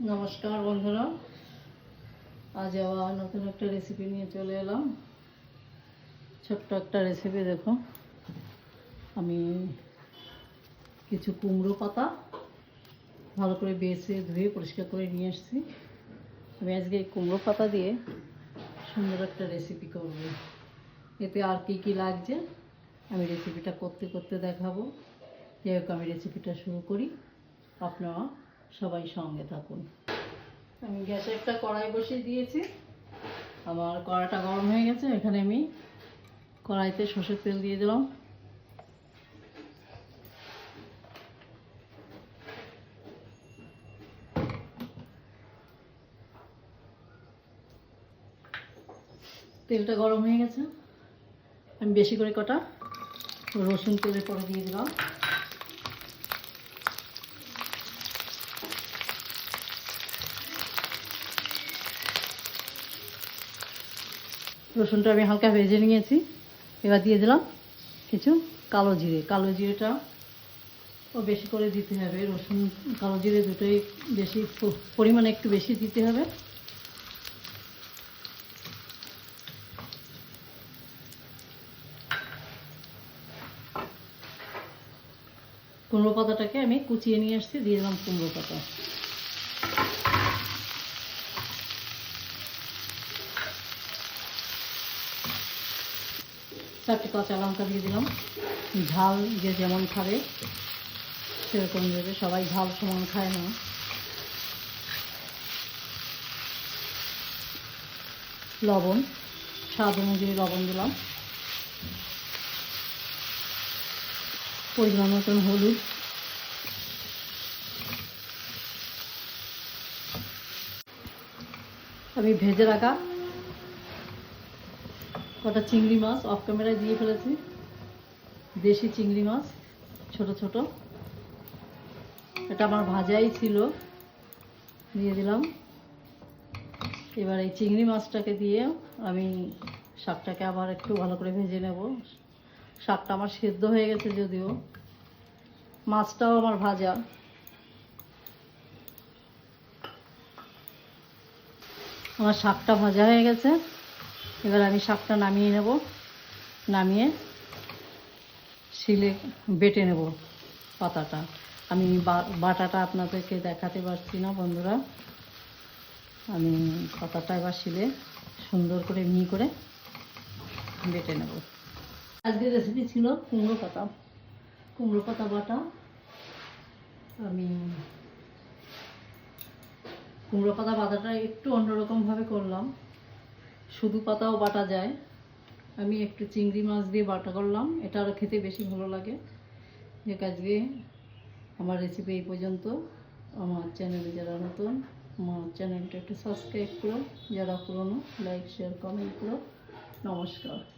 নমস্কার বন্ধুরা। আজ আবার নতুন একটা রেসিপি নিয়ে চলে এলাম। ছোট্ট একটা রেসিপি দেখো। আমি কিছু কুমড়ো পাতা ভালো করে বেছে ধুয়ে পরিষ্কার করে নিয়ে এসেছি আমি আজকে কুমড়ো পাতা দিয়ে সুন্দর একটা রেসিপি করব। এতে আর কি কি লাগছে আমি রেসিপিটা করতে করতে দেখাবো। যাই হোক, আমি রেসিপিটা শুরু করি। আপনারা সবাই সঙ্গে থাকুন। আমি গ্যাসে একটা কড়াই বসিয়ে দিয়েছি। আমার কড়াটা গরম হয়ে গেছে, এখানে আমি কড়াইতে সর্ষের তেল দিয়ে দিলাম। তেলটা গরম হয়ে গেছে। আমি বেশি করে কটা রসুন তেলের পরে দিয়ে দিলাম। রসুনটা আমি হালকা ভেজে নিয়েছি। এবার দিয়ে দিলাম কিছু কালো জিরে। কালো জিরেটা ও বেশি করে দিতে হবে। রসুন, কালো জিরে দুটোই বেশি পরিমাণে একটু বেশি দিতে হবে। কুমড়ো পাতাটাকে আমি কুচিয়ে নিয়ে আসছি। দিয়ে দিলাম কুমড়ো পাতা। চারটে কাঁচা লঙ্কা দিয়ে দিলাম। ঝাল যে যেমন খাবে, সেরকম দেবে। সবাই ঝাল সমান খায় না। লবণ, স্বাদ অনুযায়ী লবণ দিলাম। পরিমাণ মতন হলুদ। আমি ভেজে রাখা কটা চিংড়ি মাছ অফ ক্যামেরায় দিয়ে ফেলেছি। দেশি চিংড়ি মাছ, ছোট ছোট। এটা আমার ভাজাই ছিল। দিয়ে দিলাম। এবার এই চিংড়ি মাছটাকে দিয়ে আমি শাকটাকে আবার একটু ভালো করে ভেজে নেব। শাকটা আমার সেদ্ধ হয়ে গেছে যদিও। মাছটাও আমার ভাজা। আমার শাকটা ভাজা হয়ে গেছে। এবার আমি শাকটা নামিয়ে নেব। নামিয়ে শিলে বেটে নেব পাতাটা। আমি বাটাটা আপনাদেরকে দেখাতে পারছি না বন্ধুরা। আমি পাতাটা এবার শিলে সুন্দর করে মি করে বেটে নেব। আজকের রেসিপি ছিল কুমড়ো পাতা। কুমড়ো পাতা বাটা। আমি কুমড়ো পাতা বাটাটা একটু অন্যরকমভাবে করলাম। শুধু পাতাও বাটা যায়। আমি একটু চিংড়ি মাছ দিয়ে বাটা করলাম। এটা আরও খেতে বেশি ভালো লাগে। যে কাজকে আমার রেসিপি এই পর্যন্ত। আমার চ্যানেলে যারা নতুন, আমার চ্যানেলটা একটু সাবস্ক্রাইব করো। যারা পুরনো লাইক শেয়ার কমেন্ট করো। নমস্কার।